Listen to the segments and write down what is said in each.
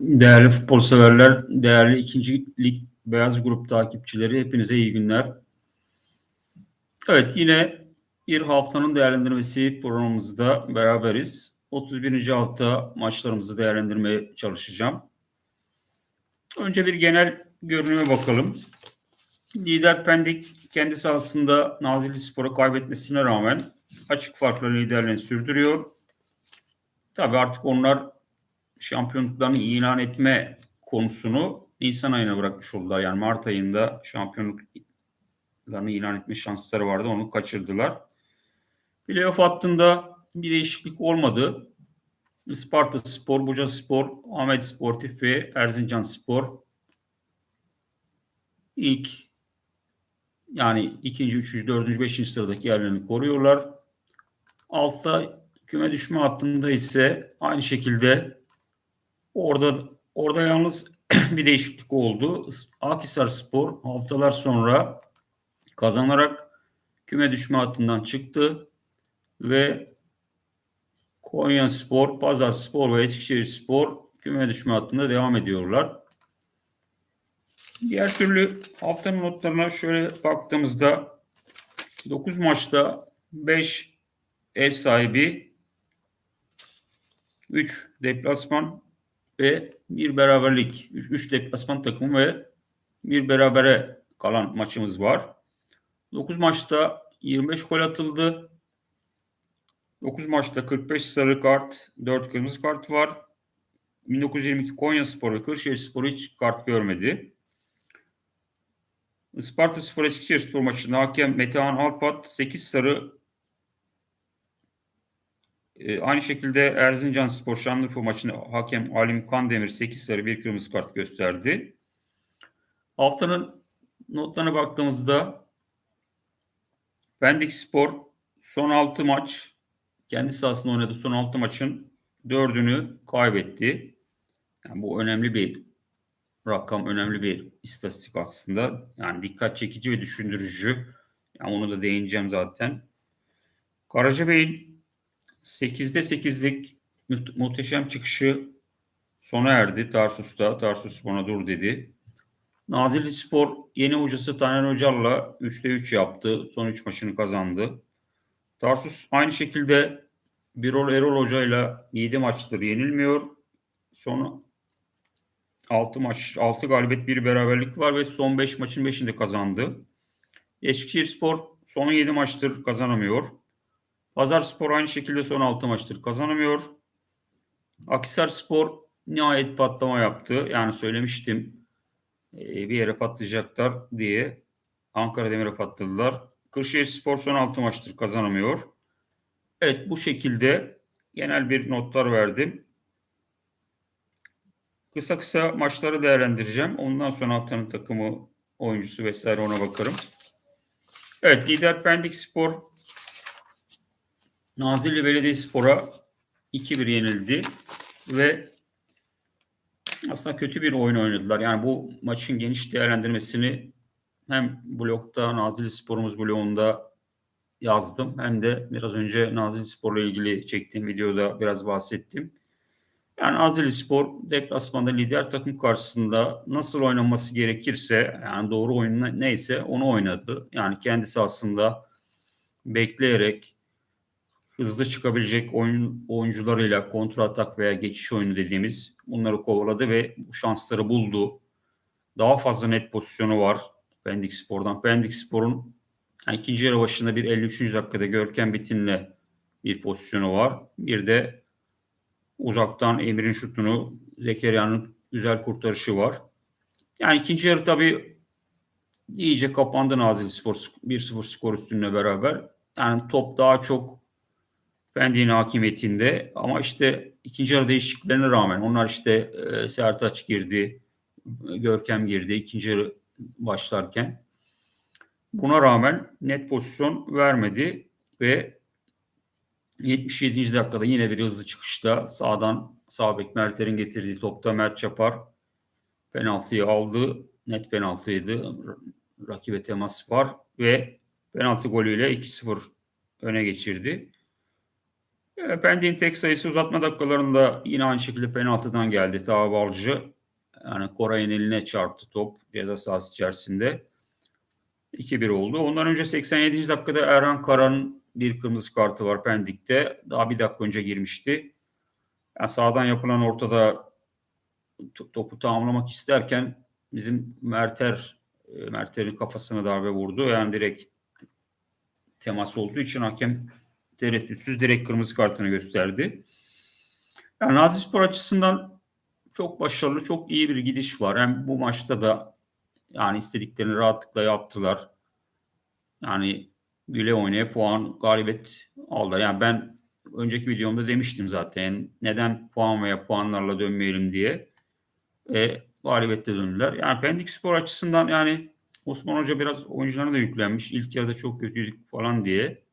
Değerli futbol severler, değerli ikinci lig beyaz grup takipçileri hepinize iyi günler. Evet yine bir haftanın değerlendirmesi programımızda beraberiz. 31. hafta maçlarımızı değerlendirmeye çalışacağım. Önce bir genel görünüme bakalım. Lider Pendik kendi sahasında Nazilli Spor'a kaybetmesine rağmen açık farkla liderliğini sürdürüyor. Tabii artık onlar şampiyonluklarını ilan etme konusunu Nisan ayına bırakmış oldular. Yani Mart ayında şampiyonluklarını ilan etme şansları vardı. Onu kaçırdılar. Playoff hattında bir değişiklik olmadı. Sparta Spor, Buca Spor, Ahmet Sportif ve Erzincan Spor ilk yani ikinci, üçüncü, dördüncü, beşinci sıradaki yerlerini koruyorlar. Altta küme düşme hattında ise aynı şekilde Orada orada yalnız bir değişiklik oldu. Akhisar Spor haftalar sonra kazanarak küme düşme hattından çıktı ve Konya Spor, Pazar Spor ve Eskişehir Spor küme düşme hattında devam ediyorlar. Diğer türlü haftanın notlarına şöyle baktığımızda 9 maçta 5 ev sahibi 3 deplasman ve bir beraberlik. 3 deplasman takımı ve bir berabere kalan maçımız var. 9 maçta 25 gol atıldı. 9 maçta 45 sarı kart, 4 kırmızı kart var. 1922 Konya Spor ve Kırşehir Spor hiç kart görmedi. Isparta Spor Eskişehir Spor maçında hakem Metehan Alpat 8 sarı e, aynı şekilde Erzincan Spor Şanlıurfa maçında hakem Alim Kandemir 8 sarı bir kırmızı kart gösterdi. Haftanın notlarına baktığımızda Pendik Spor son 6 maç kendi sahasında oynadığı son 6 maçın 4'ünü kaybetti. Yani bu önemli bir rakam, önemli bir istatistik aslında. Yani dikkat çekici ve düşündürücü. Yani onu da değineceğim zaten. Karacabey'in 8'de 8'lik muhteşem çıkışı sona erdi Tarsus'ta. Tarsus bana dur dedi. Nazilli Spor yeni hocası Taner Hocal'la 3'te 3 yaptı. Son 3 maçını kazandı. Tarsus aynı şekilde Birol Erol Hoca ile 7 maçtır yenilmiyor. Son 6 maç, 6 galibiyet, bir beraberlik var ve son 5 maçın 5'inde kazandı. Eskişehir Spor son 7 maçtır kazanamıyor. Pazar Spor aynı şekilde son 6 maçtır kazanamıyor. Akisar Spor nihayet patlama yaptı. Yani söylemiştim e, bir yere patlayacaklar diye. Ankara Demir'e patladılar. Kırşehir Spor son 6 maçtır kazanamıyor. Evet bu şekilde genel bir notlar verdim. Kısa kısa maçları değerlendireceğim. Ondan sonra haftanın takımı, oyuncusu vesaire ona bakarım. Evet lider Pendik Spor Nazilli Belediyespor'a 2-1 yenildi ve aslında kötü bir oyun oynadılar. Yani bu maçın geniş değerlendirmesini hem blokta Nazilli Sporumuz bloğunda yazdım hem de biraz önce Nazilli Spor'la ilgili çektiğim videoda biraz bahsettim. Yani Nazilli Spor deplasmanda lider takım karşısında nasıl oynaması gerekirse yani doğru oyun neyse onu oynadı. Yani kendisi aslında bekleyerek hızlı çıkabilecek oyun oyuncularıyla kontra atak veya geçiş oyunu dediğimiz bunları kovaladı ve bu şansları buldu. Daha fazla net pozisyonu var Pendik Spor'dan. Pendik Spor'un yani ikinci yarı başında bir 53. dakikada Görkem Bitin'le bir pozisyonu var. Bir de uzaktan Emir'in şutunu Zekeriya'nın güzel kurtarışı var. Yani ikinci yarı tabii iyice kapandı Nazilli Spor 1-0 skor üstünle beraber. Yani top daha çok Pendik'in hakimiyetinde ama işte ikinci yarı değişikliklerine rağmen onlar işte e, Sertaç girdi, Görkem girdi ikinci yarı başlarken. Buna rağmen net pozisyon vermedi ve 77. dakikada yine bir hızlı çıkışta sağdan sağ bek Mertler'in getirdiği topta Mert Çapar penaltıyı aldı. Net penaltıydı. Rakibe temas var ve penaltı golüyle 2-0 öne geçirdi. E, Pendik'in tek sayısı uzatma dakikalarında yine aynı şekilde penaltıdan geldi. Taha Balcı yani Koray'ın eline çarptı top ceza sahası içerisinde. 2-1 oldu. Ondan önce 87. dakikada Erhan Karan'ın bir kırmızı kartı var Pendik'te. Daha bir dakika önce girmişti. Yani sağdan yapılan ortada to- topu tamamlamak isterken bizim Merter e, Merter'in kafasına darbe vurdu. Yani direkt temas olduğu için hakem tereddütsüz direkt kırmızı kartını gösterdi. Yani Nazlı Spor açısından çok başarılı, çok iyi bir gidiş var. Hem bu maçta da yani istediklerini rahatlıkla yaptılar. Yani güle oynaya puan, galibiyet aldılar. Yani ben önceki videomda demiştim zaten neden puan veya puanlarla dönmeyelim diye. E, galibiyette döndüler. Yani Pendik Spor açısından yani Osman Hoca biraz oyuncularına da yüklenmiş. İlk yarıda çok kötüydük falan diye.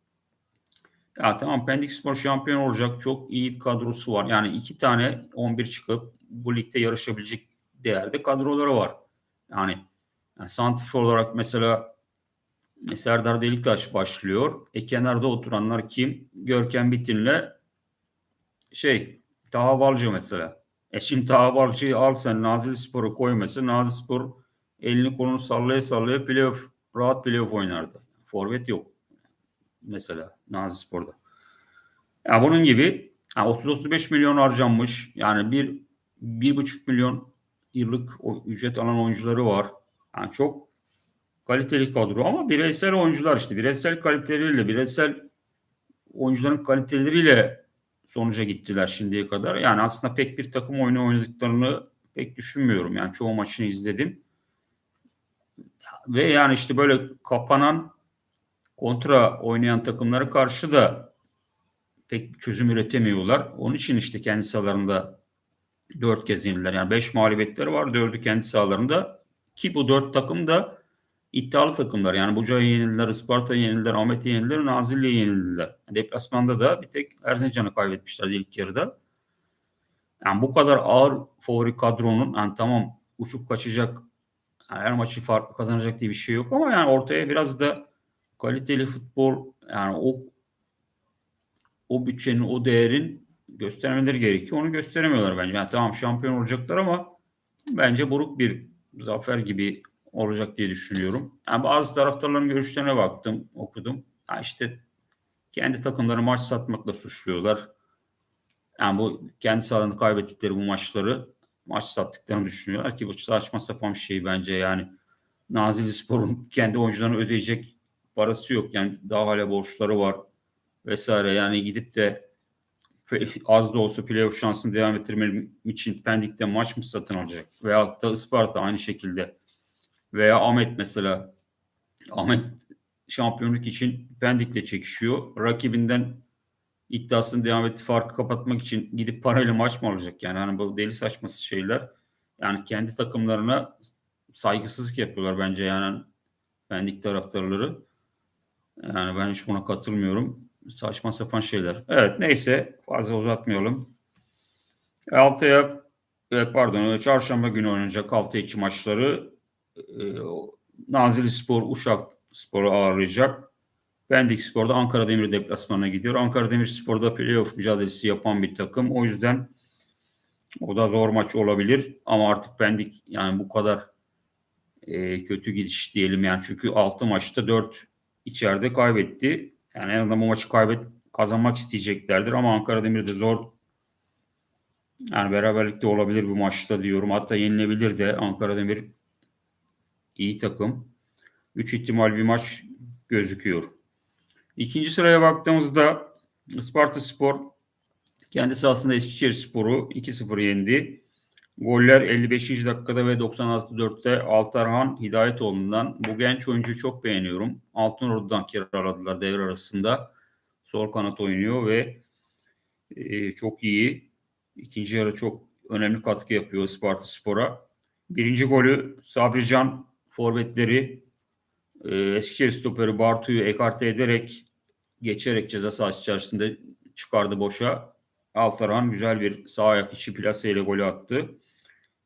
Ya tamam Pendik Spor şampiyon olacak. Çok iyi bir kadrosu var. Yani iki tane 11 çıkıp bu ligde yarışabilecek değerde kadroları var. Yani, yani santifor olarak mesela Serdar Deliktaş başlıyor. E kenarda oturanlar kim? Görkem Bitin'le şey Taha Balcı mesela. E şimdi Taha Balcı'yı al sen Nazilli Spor'u koy mesela. Nazilli Spor elini kolunu sallaya sallaya playoff, rahat playoff oynardı. Forvet yok. Mesela Nazilli Spor'da. Ya bunun gibi yani 30-35 milyon harcanmış. Yani bir, bir buçuk milyon yıllık ücret alan oyuncuları var. Yani çok kaliteli kadro ama bireysel oyuncular işte bireysel kaliteleriyle bireysel oyuncuların kaliteleriyle sonuca gittiler şimdiye kadar. Yani aslında pek bir takım oyunu oynadıklarını pek düşünmüyorum. Yani çoğu maçını izledim. Ve yani işte böyle kapanan kontra oynayan takımlara karşı da pek çözüm üretemiyorlar. Onun için işte kendi sahalarında dört kez yenildiler. Yani beş mağlubiyetleri var. Dördü kendi sahalarında. Ki bu dört takım da iddialı takımlar. Yani Buca'ya yenildiler, Isparta'ya yenildiler, Ahmet'e yenildiler, Nazilli'ye yenildiler. Deplasmanda da bir tek Erzincan'ı kaybetmişler ilk yarıda. Yani bu kadar ağır favori kadronun yani tamam uçup kaçacak yani her maçı farklı kazanacak diye bir şey yok ama yani ortaya biraz da kaliteli futbol yani o o bütçenin o değerin göstermeleri gerekiyor. Onu gösteremiyorlar bence. Yani tamam şampiyon olacaklar ama bence buruk bir zafer gibi olacak diye düşünüyorum. Yani bazı taraftarların görüşlerine baktım, okudum. Ya işte kendi takımları maç satmakla suçluyorlar. Yani bu kendi sahalarında kaybettikleri bu maçları maç sattıklarını düşünüyorlar ki bu saçma sapan bir şey bence yani. Nazilli Spor'un kendi oyuncularını ödeyecek parası yok. Yani daha hala borçları var vesaire. Yani gidip de az da olsa playoff şansını devam ettirmek için Pendik'te maç mı satın alacak? Veyahut da Isparta aynı şekilde. Veya Ahmet mesela. Ahmet şampiyonluk için Pendik'le çekişiyor. Rakibinden iddiasını devam etti farkı kapatmak için gidip parayla maç mı alacak? Yani hani bu deli saçması şeyler. Yani kendi takımlarına saygısızlık yapıyorlar bence yani Pendik taraftarları. Yani ben hiç buna katılmıyorum. Saçma sapan şeyler. Evet neyse fazla uzatmayalım. Haftaya e, pardon çarşamba günü oynanacak hafta içi maçları e, Nazilli Spor Uşak Spor'u ağırlayacak. Pendik Spor'da Ankara Demir deplasmanına gidiyor. Ankara Demir Spor'da playoff mücadelesi yapan bir takım. O yüzden o da zor maç olabilir. Ama artık Pendik yani bu kadar e, kötü gidiş diyelim yani. Çünkü 6 maçta 4 içeride kaybetti. Yani en azından bu maçı kaybet kazanmak isteyeceklerdir ama Ankara Demir de zor yani beraberlikte olabilir bu maçta diyorum. Hatta yenilebilir de Ankara Demir iyi takım. 3 ihtimal bir maç gözüküyor. İkinci sıraya baktığımızda Sparta Spor kendi sahasında Eskişehir Spor'u 2-0 yendi. Goller 55. dakikada ve 96.4'te Altarhan Hidayetoğlu'ndan. Bu genç oyuncuyu çok beğeniyorum. Altınordu'dan kiraladılar devre arasında. Sol kanat oynuyor ve e, çok iyi. İkinci yarı çok önemli katkı yapıyor Sparta Spor'a. Birinci golü Sabrican forvetleri e, Eskişehir stoperi Bartu'yu ekarte ederek geçerek ceza sahası içerisinde çıkardı boşa. Altaran güzel bir sağ ayak içi plaseyle golü attı.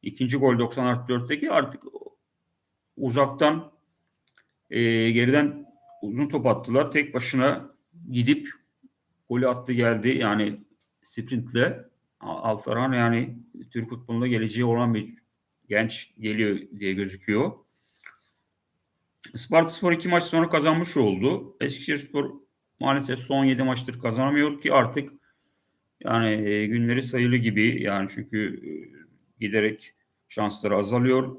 İkinci gol 94'teki artık uzaktan e, geriden uzun top attılar. Tek başına gidip golü attı geldi. Yani sprintle Altaran yani Türk futbolunda geleceği olan bir genç geliyor diye gözüküyor. Sparta Spor iki maç sonra kazanmış oldu. Eskişehir Spor maalesef son 7 maçtır kazanamıyor ki artık yani e, günleri sayılı gibi yani çünkü e, giderek şansları azalıyor.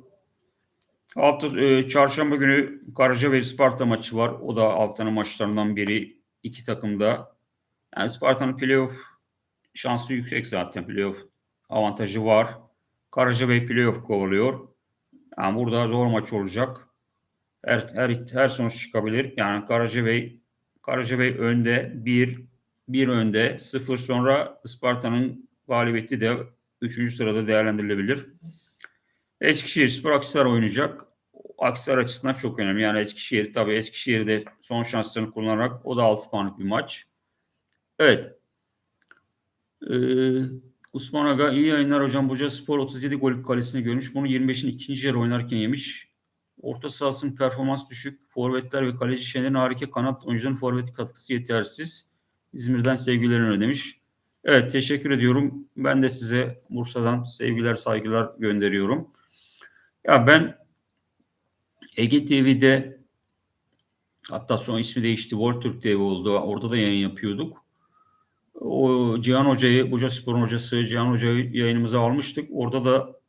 Hafta e, çarşamba günü Karacabey Sparta maçı var. O da haftanın maçlarından biri. İki takımda. Yani Sparta'nın playoff şansı yüksek zaten. Playoff avantajı var. Karacabey playoff kovalıyor. Yani burada zor maç olacak. Her, her, her sonuç çıkabilir. Yani Karacabey Karacabey önde bir bir önde sıfır sonra Sparta'nın galibiyeti de 3. sırada değerlendirilebilir. Eskişehir Spor Akhisar oynayacak. Akhisar açısından çok önemli. Yani Eskişehir tabii Eskişehir'de son şanslarını kullanarak o da 6 puanlık bir maç. Evet. Ee, Osman Aga iyi yayınlar hocam. Buca Spor 37 gol kalesini görmüş. Bunu 25'in ikinci yarı oynarken yemiş. Orta sahasının performans düşük. Forvetler ve kaleci Şener'in harika kanat oyuncuların forveti katkısı yetersiz. İzmir'den sevgilerini demiş. Evet teşekkür ediyorum. Ben de size Bursa'dan sevgiler saygılar gönderiyorum. Ya ben Ege TV'de hatta son ismi değişti Voltürk TV oldu. Orada da yayın yapıyorduk. O Cihan Hoca'yı, Buca Spor'un hocası Cihan Hoca'yı yayınımıza almıştık. Orada da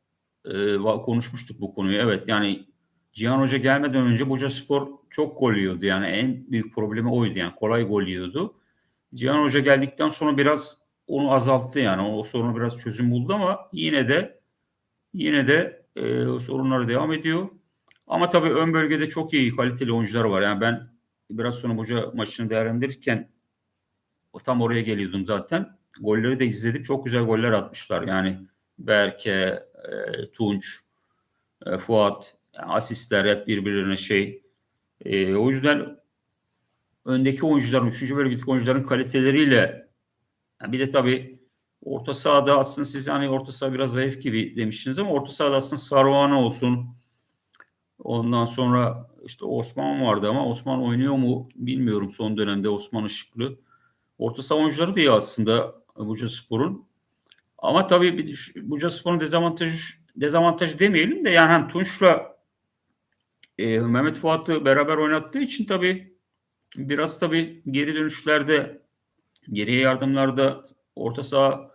e, konuşmuştuk bu konuyu. Evet yani Cihan Hoca gelmeden önce Buca Spor çok gol yiyordu. Yani en büyük problemi oydu. Yani kolay gol yiyordu. Cihan Hoca geldikten sonra biraz onu azalttı yani. O sorunu biraz çözüm buldu ama yine de yine de e, sorunları devam ediyor. Ama tabii ön bölgede çok iyi kaliteli oyuncular var. Yani ben biraz sonra Buca maçını değerlendirirken tam oraya geliyordum zaten. Golleri de izledim. Çok güzel goller atmışlar. Yani Berke, e, Tunç, e, Fuat, yani asistler hep birbirine şey. E, o yüzden öndeki oyuncuların, üçüncü bölgedeki oyuncuların kaliteleriyle yani bir de tabii orta sahada aslında siz hani orta saha biraz zayıf gibi demiştiniz ama orta sahada aslında Saruhane olsun. Ondan sonra işte Osman vardı ama Osman oynuyor mu bilmiyorum son dönemde Osman Işıklı. Orta saha oyuncuları da iyi aslında Buca Spor'un. Ama tabii Buca Spor'un dezavantajı dezavantajı demeyelim de yani hani Tunç'la e, Mehmet Fuat'ı beraber oynattığı için tabii biraz tabii geri dönüşlerde geriye yardımlarda orta saha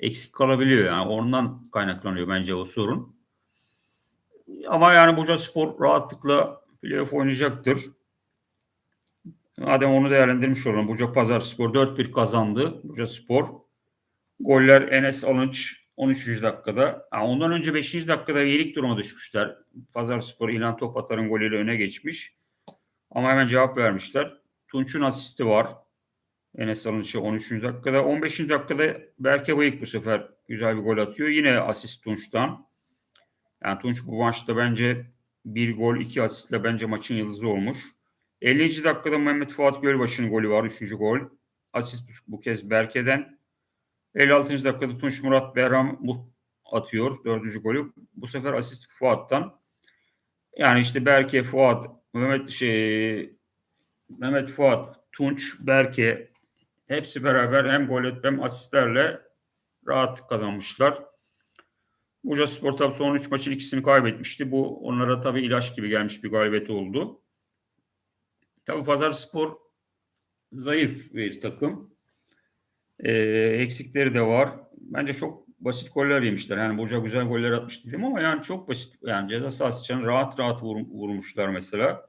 eksik kalabiliyor. Yani ondan kaynaklanıyor bence o sorun. Ama yani Buca Spor rahatlıkla playoff oynayacaktır. Madem onu değerlendirmiş olalım. Buca Pazar Spor 4-1 kazandı. Buca Spor. Goller Enes Alınç 13. dakikada. Yani ondan önce 5. dakikada iyilik duruma düşmüşler. Pazar Spor İlhan Topatar'ın golüyle öne geçmiş. Ama hemen cevap vermişler. Tunç'un asisti var. Enes Alınç'ı 13. dakikada. 15. dakikada Berke Bayık bu sefer güzel bir gol atıyor. Yine asist Tunç'tan. Yani Tunç bu maçta bence bir gol iki asistle bence maçın yıldızı olmuş. 50. dakikada Mehmet Fuat Gölbaşı'nın golü var. Üçüncü gol. Asist bu kez Berke'den. 56. dakikada Tunç Murat Behram atıyor. Dördüncü golü. Bu sefer asist Fuat'tan. Yani işte Berke, Fuat, Mehmet şey Mehmet Fuat, Tunç, Berke hepsi beraber hem gol hem asistlerle rahat kazanmışlar. Buca Spor tabi son 3 maçın ikisini kaybetmişti. Bu onlara tabi ilaç gibi gelmiş bir galibiyet oldu. Tabi Pazar Spor zayıf bir takım. Ee, eksikleri de var. Bence çok basit goller yemişler. Yani Buca güzel goller atmış dedim ama yani çok basit. Yani ceza sahası için rahat rahat vur, vurmuşlar mesela.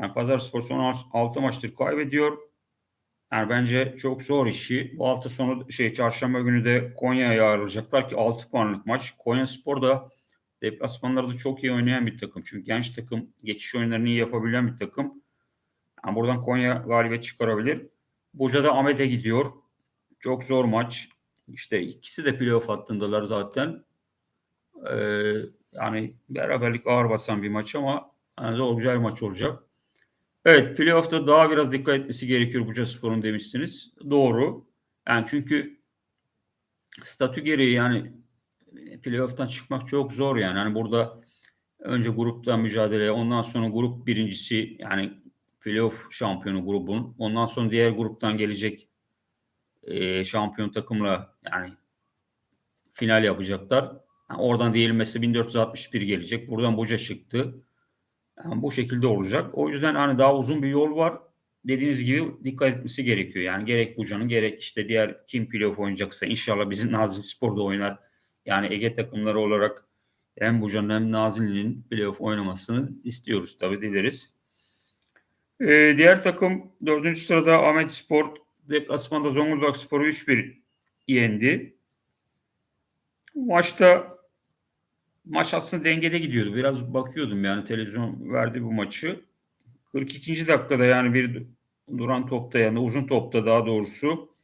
Yani Pazar Spor son 6 maçtır kaybediyor. Yani bence çok zor işi. Bu hafta sonu şey çarşamba günü de Konya'ya ayrılacaklar ki 6 puanlık maç. Konya Spor da deplasmanlarda çok iyi oynayan bir takım. Çünkü genç takım geçiş oyunlarını iyi yapabilen bir takım. Yani buradan Konya galibiyet çıkarabilir. Buca'da Ahmet'e gidiyor. Çok zor maç. İşte ikisi de playoff hattındalar zaten. Ee, yani beraberlik ağır basan bir maç ama yani zor güzel maç olacak. Evet playoff'ta daha biraz dikkat etmesi gerekiyor Buca Spor'un demiştiniz. Doğru. Yani çünkü statü gereği yani playoff'tan çıkmak çok zor yani. Hani burada önce gruptan mücadele, ondan sonra grup birincisi yani playoff şampiyonu grubun, ondan sonra diğer gruptan gelecek e, şampiyon takımla yani final yapacaklar. Yani oradan değilmesi 1461 gelecek. Buradan Buca çıktı. Yani bu şekilde olacak. O yüzden hani daha uzun bir yol var. Dediğiniz gibi dikkat etmesi gerekiyor. Yani gerek Buca'nın gerek işte diğer kim playoff oynayacaksa inşallah bizim Nazilli Spor'da oynar. Yani Ege takımları olarak hem Buca'nın hem Nazilli'nin playoff oynamasını istiyoruz tabii dileriz. Ee, diğer takım dördüncü sırada Ahmet Spor deplasmanda Zonguldak Spor'u 3-1 yendi. Maçta maç aslında dengede gidiyordu. Biraz bakıyordum yani televizyon verdi bu maçı. 42. dakikada yani bir duran topta yani uzun topta daha doğrusu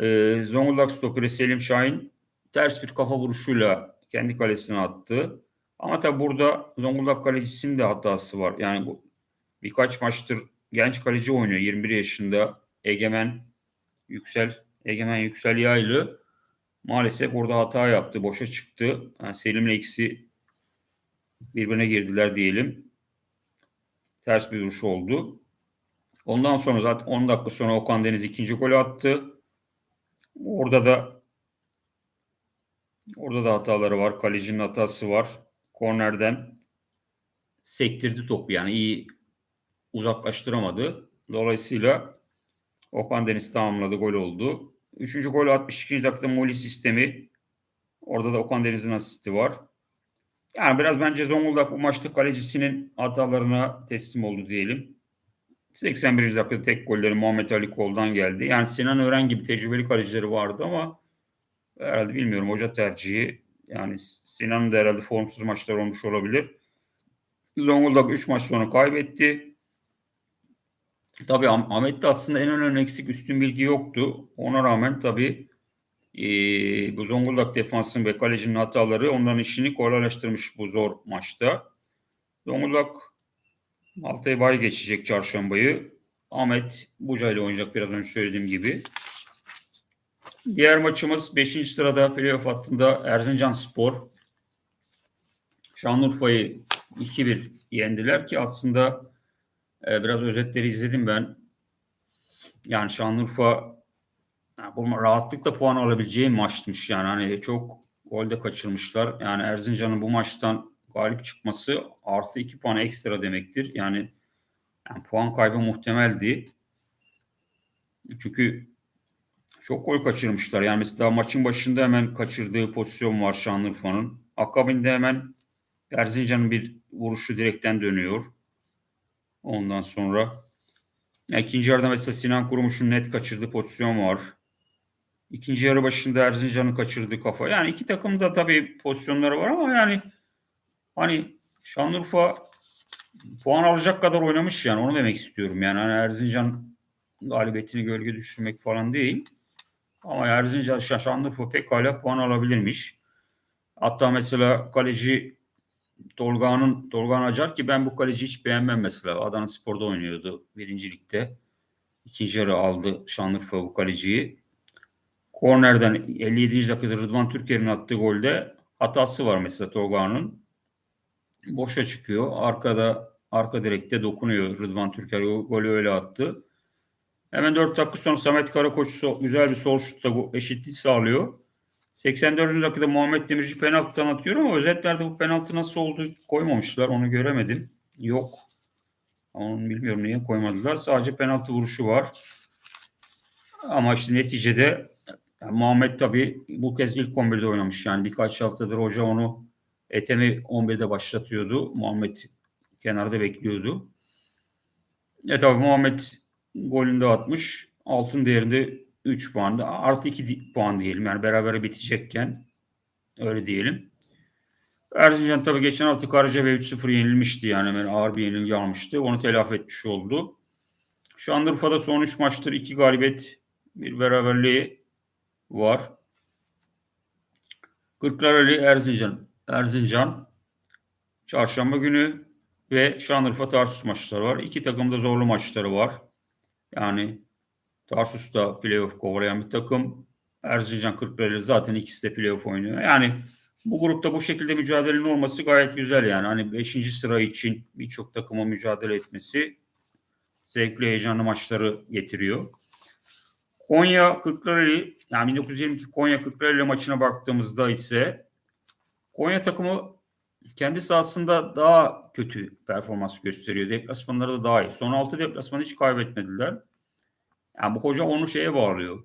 e, Zonguldak stoperi Selim Şahin ters bir kafa vuruşuyla kendi kalesine attı. Ama tabi burada Zonguldak kalecisinin de hatası var. Yani bu birkaç maçtır genç kaleci oynuyor. 21 yaşında Egemen Yüksel Egemen Yüksel Yaylı maalesef orada hata yaptı. Boşa çıktı. Yani Selim'le ikisi birbirine girdiler diyelim. Ters bir vuruş oldu. Ondan sonra zaten 10 dakika sonra Okan Deniz ikinci golü attı. Orada da orada da hataları var. Kalecinin hatası var. Kornerden sektirdi topu yani iyi uzaklaştıramadı. Dolayısıyla Okan Deniz tamamladı gol oldu. Üçüncü gol 62. dakikada Moli sistemi. Orada da Okan Deniz'in asisti var. Yani biraz bence Zonguldak bu maçta kalecisinin hatalarına teslim oldu diyelim. 81. dakikada tek golleri Muhammed Ali Kol'dan geldi. Yani Sinan Ören gibi tecrübeli kalecileri vardı ama herhalde bilmiyorum hoca tercihi. Yani Sinan'ın da herhalde formsuz maçlar olmuş olabilir. Zonguldak 3 maç sonra kaybetti. Tabii Ahmet'te aslında en önemli eksik üstün bilgi yoktu. Ona rağmen tabii e, bu Zonguldak defansının ve kalecinin hataları onların işini kolaylaştırmış bu zor maçta. Zonguldak haftaya bay geçecek çarşambayı. Ahmet Buca ile oynayacak biraz önce söylediğim gibi. Diğer maçımız 5. sırada playoff hattında Erzincan Spor. Şanlıurfa'yı 2-1 yendiler ki aslında e, biraz özetleri izledim ben. Yani Şanlıurfa yani bu rahatlıkla puan alabileceği maçmış yani hani çok golde kaçırmışlar. Yani Erzincan'ın bu maçtan galip çıkması artı iki puan ekstra demektir. Yani, yani puan kaybı muhtemeldi. Çünkü çok gol kaçırmışlar. Yani mesela maçın başında hemen kaçırdığı pozisyon var Şanlıurfa'nın. Akabinde hemen Erzincan'ın bir vuruşu direkten dönüyor. Ondan sonra ikinci yarıda mesela Sinan Kurumuş'un net kaçırdığı pozisyon var. İkinci yarı başında Erzincan'ın kaçırdığı kafa. Yani iki takımda tabii pozisyonları var ama yani hani Şanlıurfa puan alacak kadar oynamış yani onu demek istiyorum. Yani hani Erzincan galibiyetini gölge düşürmek falan değil. Ama Erzincan Şanlıurfa pekala puan alabilirmiş. Hatta mesela kaleci Tolga'nın Tolga Acar ki ben bu kaleci hiç beğenmem mesela. Adana Spor'da oynuyordu birincilikte. İkinci yarı aldı Şanlıurfa bu kaleciyi. Kornerden 57. dakikada Rıdvan Türker'in attığı golde hatası var mesela Tolga'nın. Boşa çıkıyor. Arkada arka direkte dokunuyor Rıdvan Türker. O golü öyle attı. Hemen 4 dakika sonra Samet Karakoç güzel bir sol şutla eşitlik sağlıyor. 84. dakikada Muhammed Demirci penaltıdan atıyor ama özetlerde bu penaltı nasıl oldu koymamışlar. Onu göremedim. Yok. Onu bilmiyorum niye koymadılar. Sadece penaltı vuruşu var. Ama işte neticede yani Muhammed tabii bu kez ilk 11'de oynamış. Yani birkaç haftadır hoca onu Etemi 11'de başlatıyordu. Muhammed kenarda bekliyordu. E tabii Muhammed golünde atmış. Altın değerinde 3 puan da artı 2 puan diyelim. Yani beraber bitecekken öyle diyelim. Erzincan tabii geçen hafta Karacabey 3-0 yenilmişti yani hemen ağır bir yenilgi almıştı. Onu telafi etmiş oldu. Şanlıurfa'da son 3 maçtır 2 galibiyet bir beraberliği var. Kırklareli Erzincan. Erzincan çarşamba günü ve Şanlıurfa Tarsus maçları var. İki takımda zorlu maçları var. Yani Tarsus da playoff kovalayan bir takım. Erzincan Kırklareli zaten ikisi de playoff oynuyor. Yani bu grupta bu şekilde mücadelenin olması gayet güzel yani. Hani 5. sıra için birçok takıma mücadele etmesi zevkli heyecanlı maçları getiriyor. Konya Kırklareli yani 1922 Konya Kırklareli maçına baktığımızda ise Konya takımı kendi sahasında daha kötü performans gösteriyor. Deplasmanları da daha iyi. Son 6 deplasmanı hiç kaybetmediler. Yani bu hoca onu şeye bağlıyor.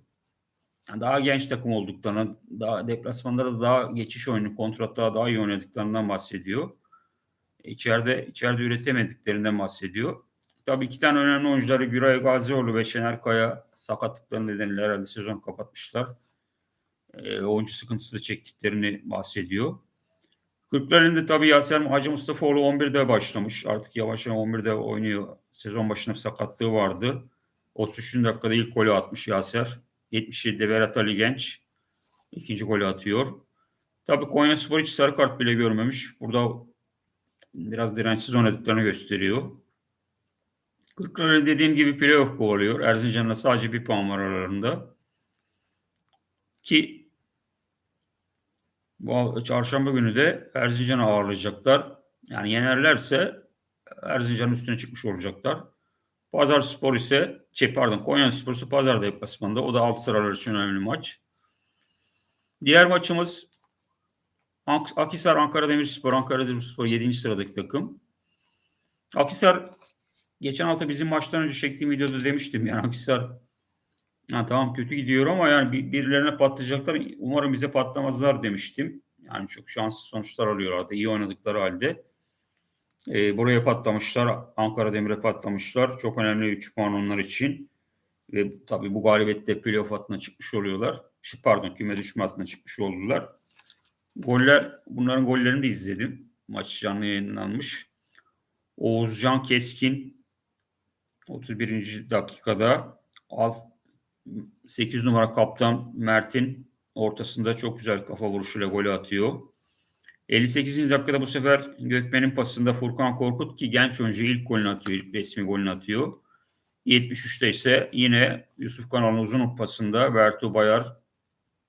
Daha genç takım olduklarına, daha deplasmanlara da daha geçiş oyunu, kontratta daha iyi oynadıklarından bahsediyor. İçeride içeride üretemediklerinden bahsediyor. Tabii iki tane önemli oyuncuları Güray Gazioğlu ve Şener Kaya sakatlıkları nedeniyle herhalde sezon kapatmışlar. E, oyuncu sıkıntısı da çektiklerini bahsediyor. Kırklareli'nde tabii Yaser Hacı Mustafaoğlu 11'de başlamış. Artık yavaş yavaş 11'de oynuyor. Sezon başında sakatlığı vardı. 33. dakikada ilk golü atmış Yaser. 77'de Berat Ali Genç ikinci golü atıyor. Tabii Konya Spor hiç sarı kart bile görmemiş. Burada biraz dirençsiz oynadıklarını gösteriyor. Kırklareli dediğim gibi playoff kovalıyor. Erzincan'la sadece bir puan var aralarında. Ki bu çarşamba günü de Erzincan'ı ağırlayacaklar. Yani yenerlerse Erzincan'ın üstüne çıkmış olacaklar. Pazar Spor ise şey pardon Konya Spor ise Pazar deplasmanında. O da alt sıralar için önemli maç. Diğer maçımız Akhisar Ankara Demirspor. Ankara Demirspor 7. sıradaki takım. Akhisar geçen hafta bizim maçtan önce çektiğim videoda demiştim yani Akhisar Ha, tamam kötü gidiyor ama yani bir, birilerine patlayacaklar. Umarım bize patlamazlar demiştim. Yani çok şanslı sonuçlar alıyorlardı. iyi oynadıkları halde. Ee, buraya patlamışlar. Ankara Demir'e patlamışlar. Çok önemli 3 puan onlar için. Ve tabii bu galibiyette playoff hattına çıkmış oluyorlar. İşte pardon küme düşme hattına çıkmış oldular. Goller, bunların gollerini de izledim. Maç canlı yayınlanmış. Oğuzcan Keskin 31. dakikada alt 8 numara kaptan Mert'in ortasında çok güzel kafa vuruşuyla golü atıyor. 58. dakikada bu sefer Gökmen'in pasında Furkan Korkut ki genç oyuncu ilk golünü atıyor, ilk resmi golünü atıyor. 73'te ise yine Yusuf Kanal'ın uzun pasında Bertu Bayar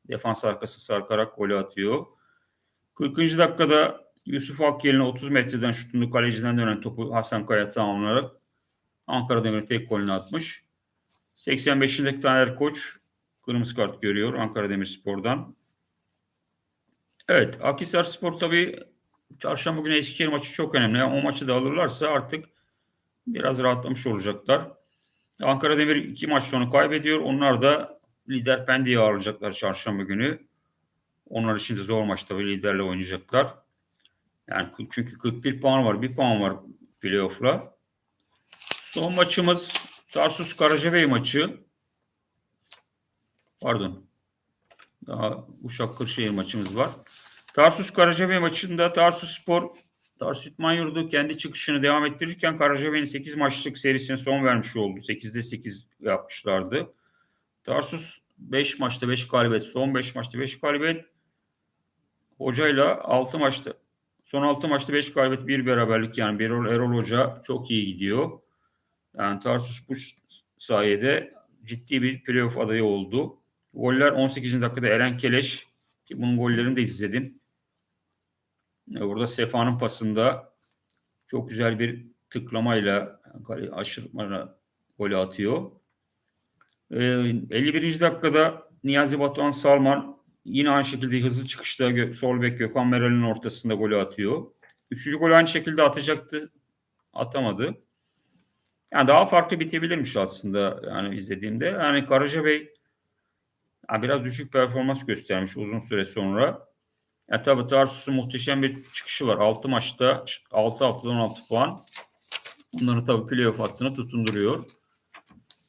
defans arkası sarkarak golü atıyor. 40. dakikada Yusuf Akyel'in 30 metreden şutunu kaleciden dönen topu Hasan Kaya tamamlayarak Ankara Demir tek golünü atmış. 85'inde Taner Koç kırmızı kart görüyor Ankara Demirspor'dan. Evet Akhisar Spor tabii çarşamba günü Eskişehir maçı çok önemli. Yani o maçı da alırlarsa artık biraz rahatlamış olacaklar. Ankara Demir iki maç sonu kaybediyor. Onlar da lider Pendik'i ağırlayacaklar çarşamba günü. Onlar için de zor maç tabii liderle oynayacaklar. Yani çünkü 41 puan var. Bir puan var playoff'la. Son maçımız Tarsus Karacabey maçı. Pardon. Daha Uşak Kırşehir maçımız var. Tarsus Karacabey maçında Tarsus Spor Tarsus İtman Yurdu kendi çıkışını devam ettirirken Karacabey'in 8 maçlık serisine son vermiş oldu. 8'de 8 yapmışlardı. Tarsus 5 maçta 5 galibiyet, son 5 maçta 5 galibiyet. Hocayla 6 maçta son 6 maçta 5 galibiyet, 1 beraberlik yani Erol, Erol Hoca çok iyi gidiyor. Yani Tarsus bu sayede ciddi bir playoff adayı oldu. Goller 18. dakikada Eren Keleş ki bunun gollerini de izledim. Burada Sefa'nın pasında çok güzel bir tıklamayla aşırtmayla golü atıyor. Ee, 51. dakikada Niyazi Batuhan Salman yine aynı şekilde hızlı çıkışta sol bek Gökhan Meral'in ortasında golü atıyor. Üçüncü golü aynı şekilde atacaktı. Atamadı. Yani daha farklı bitebilirmiş aslında yani izlediğimde. Yani Karaca Bey biraz düşük performans göstermiş uzun süre sonra. Yani tabii Tarsus'un muhteşem bir çıkışı var. 6 maçta 6 haftada 16 puan. Bunları tabii playoff hattına tutunduruyor.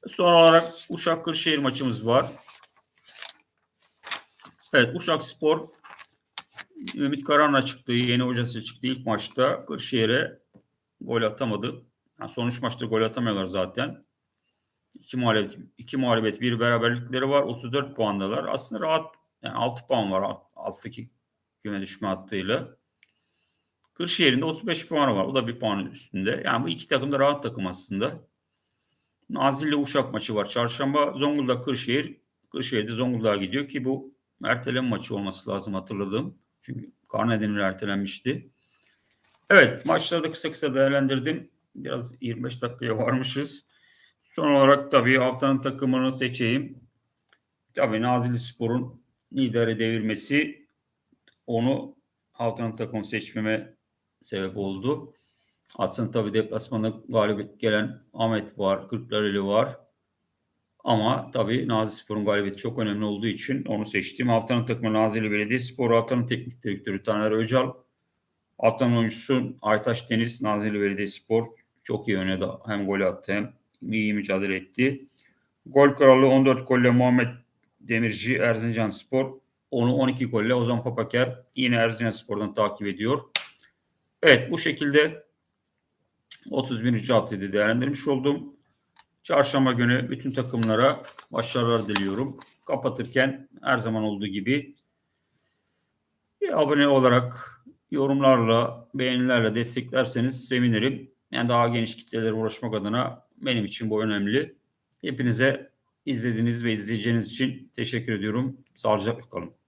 Son olarak Uşak Kırşehir maçımız var. Evet Uşak Spor Ümit Karan'la çıktığı, yeni hocası çıktı ilk maçta Kırşehir'e gol atamadı. Yani son üç maçta gol atamıyorlar zaten. İki muhalefet, iki muhalefet, bir beraberlikleri var. 34 puandalar. Aslında rahat yani 6 puan var alttaki küme düşme hattıyla. Kırşehir'in de 35 puanı var. O da bir puanın üstünde. Yani bu iki takım da rahat takım aslında. Nazilli Uşak maçı var. Çarşamba Zonguldak Kırşehir. Kırşehir'de Zonguldak'a gidiyor ki bu erteleme maçı olması lazım hatırladığım. Çünkü karne nedeniyle ertelenmişti. Evet maçları da kısa kısa değerlendirdim. Biraz 25 dakikaya varmışız. Son olarak tabii haftanın takımını seçeyim. Tabii Nazilli Spor'un lideri devirmesi onu haftanın takımı seçmeme sebep oldu. Aslında tabii deplasmanda galibiyet gelen Ahmet var, Kırklareli var. Ama tabii Nazilli Spor'un galibiyeti çok önemli olduğu için onu seçtim. Haftanın takımı Nazilli Belediyespor, haftanın teknik direktörü Taner Öcal, haftanın oyuncusu Aytaş Deniz, Nazilli Belediyespor çok iyi oynadı. Hem gol attı hem iyi mücadele etti. Gol kralı 14 golle Muhammed Demirci Erzincan Spor. Onu 12 golle Ozan Papaker yine Erzincan Spor'dan takip ediyor. Evet bu şekilde 31. haftayı değerlendirmiş oldum. Çarşamba günü bütün takımlara başarılar diliyorum. Kapatırken her zaman olduğu gibi bir abone olarak yorumlarla, beğenilerle desteklerseniz sevinirim. Yani daha geniş kitlelere ulaşmak adına benim için bu önemli. Hepinize izlediğiniz ve izleyeceğiniz için teşekkür ediyorum. Sağlıcakla kalın.